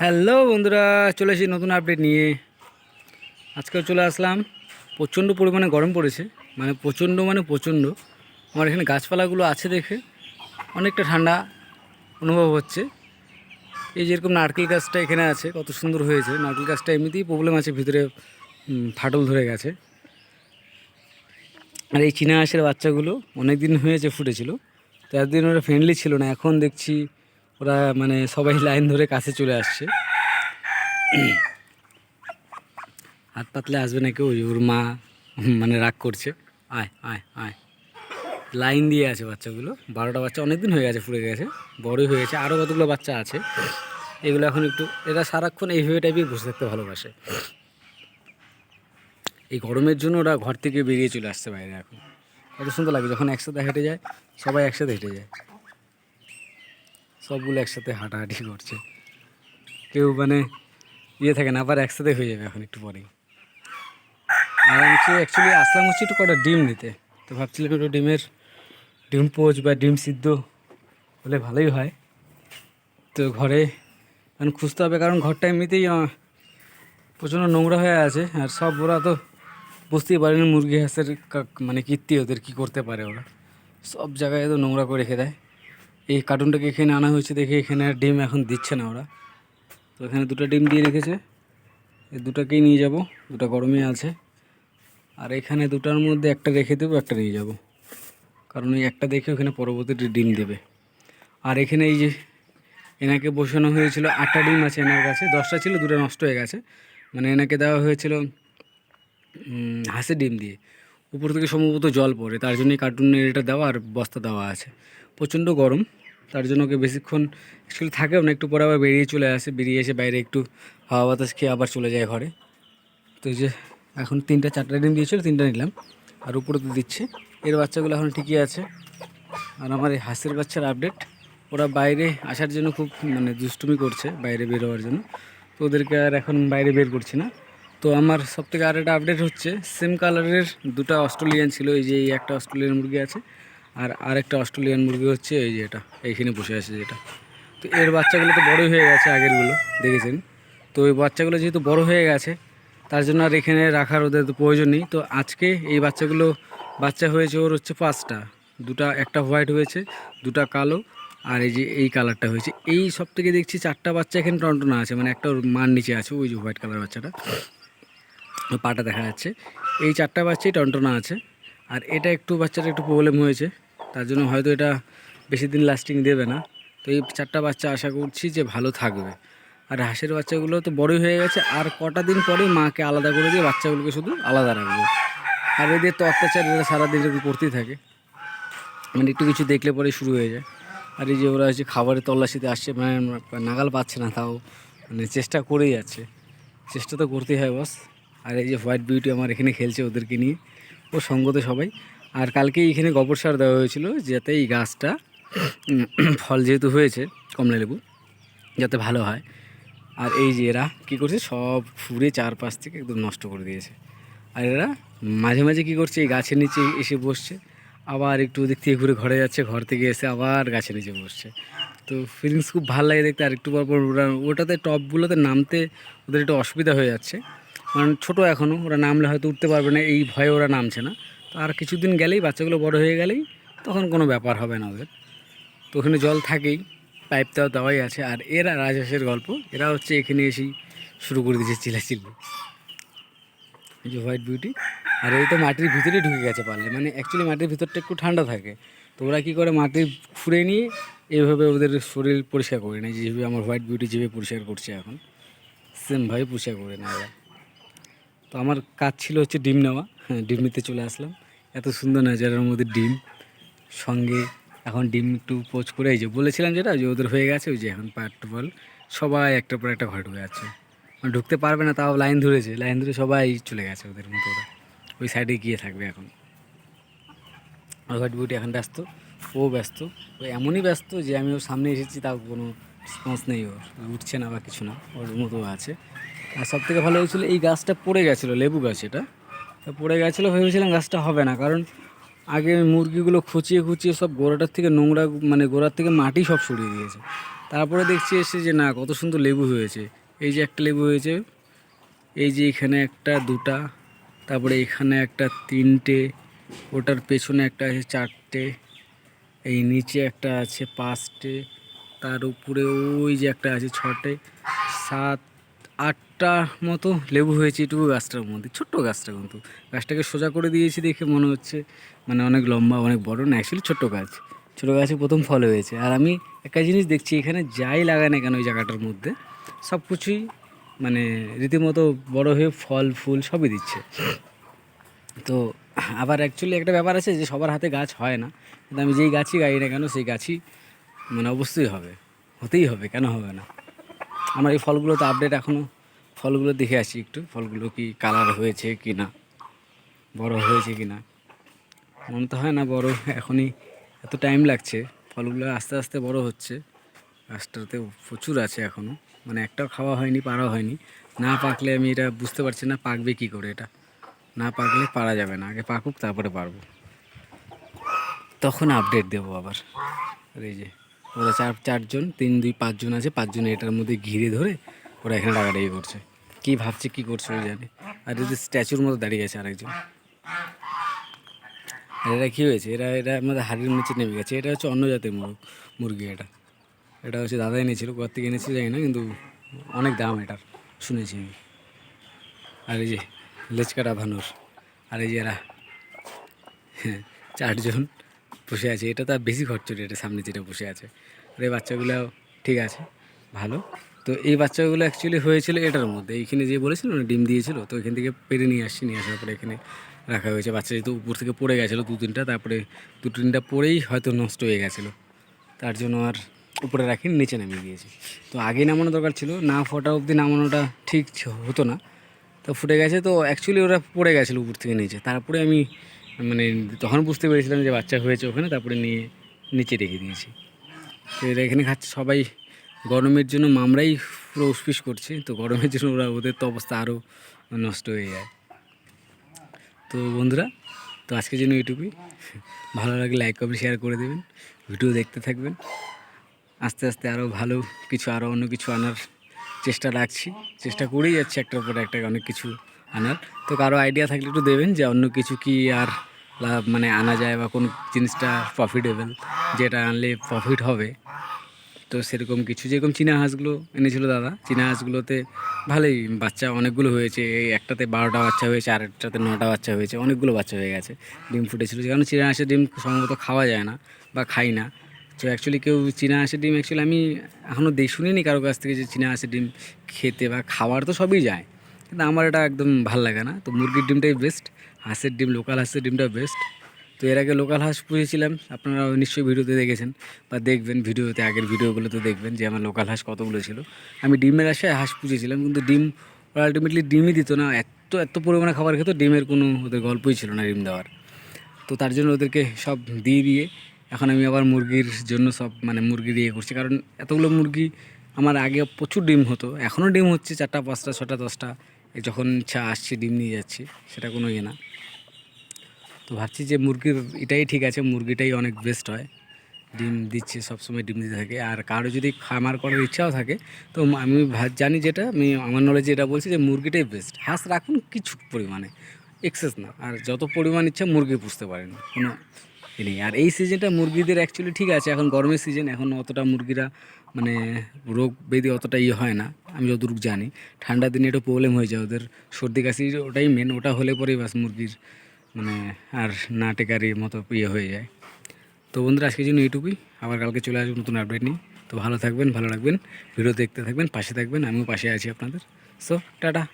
Hello বন্ধুরা, চলে এসেছি নতুন আপডেট নিয়ে। আজকে চলে আসলাম। প্রচণ্ড পরিমাণে গরম পড়েছে। মানে প্রচণ্ড মানে প্রচণ্ড। আমার এখানে গাছপালাগুলো আছে দেখে অনেকটা ঠান্ডা অনুভব হচ্ছে। এই যেরকম নারকেল গাছটা এখানে আছে, কত সুন্দর হয়েছে। নারকেল গাছটা এমনিতেই প্রবলেম আছে, ভিতরে ফাটল ধরে গেছে। আর এই চীনা হাঁসের বাচ্চাগুলো অনেক দিন হয়েছে ফুটেছিল। তো এতদিন ওরা ফ্রেন্ডলি ছিল না। এখন দেখছি ওরা মানে সবাই লাইন ধরে কাছে চলে আসছে। হাত পাতলে আসবে না কেউ ওর মা মানে রাগ করছে। আয় আয় আয়। লাইন দিয়ে আছে বাচ্চাগুলো। বারোটা বাচ্চা অনেক দিন হয়ে গেছে ফুটে গেছে। বড়ই হয়ে গেছে। আরও কতগুলো বাচ্চা আছে? এগুলো এখন একটু, এরা সারাক্ষণ এইভাবে টাইপই বসে থাকতে ভালোবাসে। এই গরমের জন্য ওরা ঘর থেকে বেরিয়ে চলে আসছে বাইরে এখন। কত সুন্দর লাগে, যখন একসাথে হেঁটে যায়, সবাই একসাথে হেঁটে যায়। সবগুলো একসাথে হাঁটাহাঁটি করছে। কেউ মানে ইয়ে থাকে না, আবার একসাথে হয়ে যাবে এখন একটু পরেই। আর আমি অ্যাকচুয়ালি আসলাম হচ্ছে একটু কটা ডিম নিতে। তো ভাবছিলাম একটু ডিমের, ডিম পোচ বা ডিম সিদ্ধ হলে ভালোই হয়। তো ঘরে এখন খুঁজতে হবে, কারণ ঘরটা এমনিতেই প্রচণ্ড নোংরা হয়ে আছে। আর সব ওরা তো বুঝতেই পারেনি মুরগি হাঁসের মানে কীর্তি ওদের কী করতে পারে ওরা। সব জায়গায় তো নোংরা করে রেখে দেয়। এই কার্টুনটাকে এখানে আনা হয়েছে দেখে এখানে আর ডিম এখন দিচ্ছে না ওরা। তো এখানে দুটো ডিম দিয়ে রেখেছে। এই দুটাকেই নিয়ে যাব, দুটো গরমে আছে। আর এখানে দুটার মধ্যে একটা রেখে দেবো, একটা নিয়ে যাব। কারণ এই একটা দেখে ওখানে পরবর্তীতে ডিম দেবে। আর এখানে এই যে এনাকে বসানো হয়েছিল, আটটা ডিম আছে এনার কাছে। দশটা ছিল, দুটো নষ্ট হয়ে গেছে। মানে এনাকে দেওয়া হয়েছিল হাঁসের ডিম দিয়ে। উপর থেকে সম্ভবত জল পড়ে, তার জন্যই কার্টুনের এটা দেওয়া আর বস্তা দেওয়া আছে। প্রচণ্ড গরম, তার জন্য ওকে বেশিক্ষণ অ্যাকচুয়ালি থাকেও না, একটু পরে আবার বেরিয়ে চলে আসে, বেরিয়ে এসে বাইরে একটু হাওয়া বাতাস খেয়ে আবার চলে যায় ঘরে। তো যে এখন তিনটা, চারটা ডিম দিয়েছিল, তিনটা নিলাম, আর উপরে তো দিচ্ছে। এর বাচ্চাগুলো এখন ঠিকই আছে। আর আমার এই হাঁসের বাচ্চার আপডেট ওরা বাইরে আসার জন্য খুব মানে দুষ্টুমি করছে, বাইরে বের হওয়ার জন্য। তো ওদেরকে আর এখন বাইরে বের করছি না। তো আমার সব থেকে আর একটা আপডেট হচ্ছে সেম কালারের দুটো অস্ট্রেলিয়ান ছিল, এই যে এই একটা অস্ট্রেলিয়ান মুরগি আছে আর আরেকটা অস্ট্রেলিয়ান মুরগি হচ্ছে এই যে এটা, এইখানে বসে আছে যেটা তো এর বাচ্চাগুলো তো বড়ই হয়ে গেছে আগেরগুলো, দেখেছেন? তো ওই বাচ্চাগুলো যেহেতু বড় হয়ে গেছে, তার জন্য আর এখানে রাখার ওদের তো প্রয়োজন নেই। তো আজকে এই বাচ্চাগুলো, বাচ্চা হয়েছে ওর হচ্ছে পাঁচটা, দুটা একটা হোয়াইট হয়েছে, দুটা কালো, আর এই যে এই কালারটা হয়েছে। এই সব থেকে দেখছি চারটা বাচ্চা এখানে টনটনা আছে মানে একটা ওর মার নিচে আছে, ওই যে হোয়াইট কালার বাচ্চাটা। পাটা দেখা যাচ্ছে। এই চারটা বাচ্চাই টনটনা আছে, আর এটা একটু বাচ্চাটা একটু প্রবলেম হয়েছে। তার জন্য হয়তো এটা বেশি দিন লাস্টিং দেবে না। তো এই চারটা বাচ্চা আশা করছি যে ভালো থাকবে। আর হাঁসের বাচ্চাগুলো তো বড়ই হয়ে গেছে, আর কটা দিন পরে মাকে আলাদা করে দিয়ে বাচ্চাগুলোকে শুধু আলাদা রাখবে। আর এদের তো অত্যাচার, এরা সারাদিন এরকম করতেই থাকে। মানে একটু কিছু দেখলে পরে শুরু হয়ে যায়। আর এই যে ওরা হচ্ছে খাবারের তল্লাশিতে আসছে মানে নাগাল পাচ্ছে না তাও। মানে চেষ্টা করেই যাচ্ছে। চেষ্টা তো করতেই হয় বস আর এই যে হোয়াইট বিউটি আমার এখানে খেলছে ওদেরকে নিয়ে। ও সঙ্গতে সবাই। আর কালকে এখানে গোবর সার দেওয়া হয়েছিল যাতে এই গাছটা ফল যেহেতু হয়েছে কমলা লেবু যাতে ভালো হয়। আর এই যে এরা কী করছে, সব ফুরে চারপাশ থেকে একদম নষ্ট করে দিয়েছে। আর এরা মাঝে মাঝে কী করছে, এই গাছের নিচে এসে বসছে। আবার একটু ওদিক থেকে ঘুরে ঘরে যাচ্ছে, ঘর থেকে এসে আবার গাছের নিচে বসছে। তো ফিলিংস খুব ভালো লাগে দেখতে, আর একটু পর পর ওরা, ওটাতে টপগুলোতে নামতে ওদের একটু অসুবিধা হয়ে যাচ্ছে। কারণ ছোটো এখনও ওরা নামলে হয়তো উঠতে পারবে না, এই ভয়ে ওরা নামছে না। আর কিছুদিন গেলেই বাচ্চাগুলো বড় হয়ে গেলেই তখন কোনো ব্যাপার হবে না ওদের। তো ওখানে জল থাকেই পাইপটাও দেওয়াই আছে। আর এরা রাজহাঁসের গল্প, এরা হচ্ছে এখানে এসেই শুরু করে দিয়েছে চিল্লাচিল্লি। এই যে হোয়াইট বিউটি আর এই তো মাটির ভিতরে ঢুকে গেছে পারলে। মানে অ্যাকচুয়ালি মাটির ভিতরটা একটু ঠান্ডা থাকে। তো ওরা কী করে মাটি ফুঁড়ে নিয়ে এইভাবে ওদের শরীর পরিষ্কার করে নেয়। যেভাবে আমার হোয়াইট বিউটি যেভাবে পরিষ্কার করছে এখন সেমভাবে পরিষ্কার করে নেয় তো আমার কাজ ছিল হচ্ছে ডিম নেওয়া। হ্যাঁ ডিমনিতে চলে আসলাম। এত সুন্দর নাজারের মধ্যে ডিম। সঙ্গে এখন ডিম একটু পোচ করে এই যে বলেছিলাম যেটা, যে ওদের হয়ে গেছে, ওই যে এখন পার্ট বল। সবাই একটার পর একটা ঘরে ঢুকে যাচ্ছে। মানে ঢুকতে পারবে না, তাও লাইন ধরেছে। লাইন ধরে সবাই চলে গেছে ওদের মতো ওরা। ওই সাইডে গিয়ে থাকবে এখন। হোয়াইট বিউটি এখন ব্যস্ত, ও ব্যস্ত। ও এমনই ব্যস্ত যে আমি ওর সামনে এসেছি, তাও কোনো রেসপন্স নেই ওর। উঠছে না বা কিছু না, ওর মতো আছে। আর সব থেকে ভালো হয়েছিল, এই গাছটা পড়ে গেছিল, লেবু গাছ এটা। তা পড়ে গেছিল, ভেবেছিলাম গাছটা হবে না। কারণ আগে মুরগিগুলো খুঁচিয়ে খুঁচিয়ে সব গোড়াটার থেকে নোংরা মানে গোড়ার থেকে মাটি সব সরিয়ে দিয়েছে। তারপরে দেখছি এসে যে না, কত সুন্দর লেবু হয়েছে। এই যে একটা লেবু হয়েছে, এই যে এখানে একটা, দুটা, তারপরে এখানে একটা, তিনটে, ওটার পেছনে একটা আছে চারটে, এই নিচে একটা আছে পাঁচটে, তার উপরে ওই যে একটা আছে ছটে, সাত আটটা মতো লেবু হয়েছে এটুকু গাছটার মধ্যে, ছোট্ট গাছটা কিন্তু। গাছটাকে সোজা করে দিয়েছি দেখে মনে হচ্ছে মানে অনেক লম্বা, অনেক বড় না অ্যাকচুয়ালি ছোট্ট গাছ। ছোটো গাছে প্রথম ফল হয়েছে। আর আমি একটা জিনিস দেখছি, এখানে যাই লাগায় না কেন ওই জায়গাটার মধ্যে, সব কিছুই মানে রীতিমতো বড় হয়ে ফল, ফুল সবই দিচ্ছে। তো আবার অ্যাকচুয়ালি একটা ব্যাপার আছে যে সবার হাতে গাছ হয় না, কিন্তু আমি যেই গাছই গাই না কেন, সেই গাছই মানে অবশ্যই হবে, হতেই হবে, কেন হবে না? আমার এই ফলগুলো তো আপডেট এখনও ফলগুলো দেখে আসি একটু, ফলগুলো কি কালার হয়েছে কি না বড় হয়েছে কি না মনে তো হয় না, বড় এখনই এত টাইম লাগছে, ফলগুলো আস্তে আস্তে বড় হচ্ছে। গাছটাতে প্রচুর আছে এখনও মানে একটাও খাওয়া হয়নি পারা হয়নি। না পাকলে আমি এটা বুঝতে পারছি না, পাকবে কি করে এটা। না পাকলে পারা যাবে না, আগে পাকুক, তারপরে পারব। তখন আপডেট দেবো আবার। এই যে ওরা চার, চারজন, তিন, দুই, পাঁচজন আছে, পাঁচজন এটার মধ্যে ঘিরে ধরে ওরা এখানে ডাকাডাকি করছে। কি ভাবছে, কি করছে ওই জানে আর এদের স্ট্যাচুর মতো দাঁড়িয়ে আছে আরেকজন। আর এরা কী হয়েছে? এরা এরা আমাদের হাড়ির নিচে নেমে গেছে। এটা হচ্ছে অন্য জাতের মুরগ, মুরগি এটা। এটা হচ্ছে দাদা এনেছিল, কোথা থেকে এনেছিল জানি না, কিন্তু অনেক দাম এটার, শুনেছি আমি। আর এই যে লেচকাটা ভানুর, আর এই যে এরা হ্যাঁ চারজন। বসে আছে। এটা তার বেশি খরচ এটা সামনে যেটা বসে আছে। আর এই বাচ্চাগুলো ঠিক আছে, ভালো। তো এই বাচ্চাগুলো অ্যাকচুয়ালি হয়েছিল এটার মধ্যে। এইখানে যে বলেছিল না, ডিম দিয়েছিল, তো এখান থেকে পেরে নিয়ে আসছি, নিয়ে আসার পরে এখানে রাখা হয়েছে। বাচ্চা যেহেতু উপর থেকে পড়ে গেছিল দু তিনটা, তারপরে দু তিনটা পড়েই হয়তো নষ্ট হয়ে গেছিল। তার জন্য আর উপরে রাখিনি, নিচে নামিয়ে দিয়েছি। তো আগে নামানো দরকার ছিল, না ফোটা অবধি নামানোটা ঠিক হতো না। তো ফুটে গেছে, তো অ্যাকচুয়ালি ওরা পড়ে গেছিল উপর থেকে নিচে। তারপরে আমি মানে তখন বুঝতে পেরেছিলাম যে বাচ্চা হয়েছে ওখানে, তারপরে নিয়ে নিচে রেখে দিয়েছি। তো এরা এখানে খাচ্ছে, সবাই গরমের জন্য মামরাই পুরো উসপিস করছে, তো গরমের জন্য ওরা, ওদের তো অবস্থা আরও নষ্ট হয়ে যায়। তো বন্ধুরা, তো আজকের জন্য এইটুকুই। ভালো লাগলে লাইক কমেন্ট শেয়ার করে দেবেন, ভিডিও দেখতে থাকবেন। আস্তে আস্তে আরও ভালো কিছু আরও অন্য কিছু আনার চেষ্টা রাখছি, চেষ্টা করেই যাচ্ছি একটার পর একটা অনেক কিছু আনার। তো কারও আইডিয়া থাকলে একটু দেবেন যে অন্য কিছু কি আর লাভ মানে আনা যায় বা কোন জিনিসটা প্রফিটেবল যেটা আনলে প্রফিট হবে। তো সেরকম কিছু, যেরকম চীনা হাঁসগুলো এনেছিল দাদা, চীনা হাঁসগুলোতে ভালোই বাচ্চা অনেকগুলো হয়েছে। এই একটাতে বারোটা বাচ্চা হয়েছে, আর একটাতে নটা বাচ্চা হয়েছে, অনেকগুলো বাচ্চা হয়ে গেছে, ডিম ফুটেছিল। কারণ চীনা হাঁসের ডিম সম্ভবত খাওয়া যায় না বা খাই না। তো অ্যাকচুয়ালি কেউ চীনা হাঁসের ডিম অ্যাকচুয়ালি আমি এখনও দেখ, শুনিনি কারও কাছ থেকে যে চীনা হাঁসের ডিম খেতে বা খাওয়ার তো সবই যায়। কিন্তু আমার এটা একদম ভালো লাগে না। তো মুরগির ডিমটাই বেস্ট হাঁসের ডিম লোকাল হাঁসের ডিমটা বেস্ট তো এর আগে লোকাল হাঁস পুষেছিলাম, আপনারা নিশ্চয়ই ভিডিওতে দেখেছেন বা দেখবেন, ভিডিওতে আগের ভিডিওগুলোতে দেখবেন যে আমার লোকাল হাঁস কতগুলো ছিল। আমি ডিমের আশায় হাঁস পুষেছিলাম, কিন্তু ডিম ওরা আলটিমেটলি ডিমই দিত না, এত এত পরিমাণে খাবার খেত, ডিমের কোনো ওদের গল্পই ছিল না ডিম দেওয়ার। তো তার জন্য ওদেরকে সব দিয়ে দিয়ে এখন আমি আবার মুরগির জন্য সব মানে মুরগি দিয়ে করছি। কারণ এতগুলো মুরগি, আমার আগে প্রচুর ডিম হতো এখনও ডিম হচ্ছে চারটা, পাঁচটা, ছটা, দশটা। যখন ইচ্ছা আসছে, ডিম নিয়ে যাচ্ছি, সেটা কোনো ইয়ে না। তো ভাবছি যে মুরগির এটাই ঠিক আছে, মুরগিটাই অনেক বেস্ট হয়। ডিম দিচ্ছে, সবসময় ডিম দিতে থাকে। আর কারও যদি খামার করার ইচ্ছাও থাকে, তো আমি জানি যেটা, আমি, আমার নলেজে এটা বলছি যে মুরগিটাই বেস্ট হাঁস রাখুন কিছু পরিমাণে এক্সেস না। আর যত পরিমাণ ইচ্ছা মুরগি পুষতে পারেন, কোনো নেই। আর এই সিজনটা মুরগিদের অ্যাকচুয়ালি ঠিক আছে, এখন গরমের সিজন এখন অতটা মুরগিরা মানে রোগ ব্যাধি অতটা ইয়ে হয় না। আমি যতটুকু জানি। ঠান্ডা দিনে একটু প্রবলেম হয়ে যায় ওদের সর্দি কাশি ওটাই মেন ওটা হলে পরেই বাস মুরগির মানে আর না মতো ইয়ে হয়ে যায়। তো বন্ধুরা, আজকের জন্য এইটুকুই। আবার কালকে চলে আসব নতুন আপডেট নিয়ে। তো ভালো থাকবেন, ভালো রাখবেন, ভিডিও দেখতে থাকবেন, পাশে থাকবেন, আমিও পাশে আছি আপনাদের। So tata.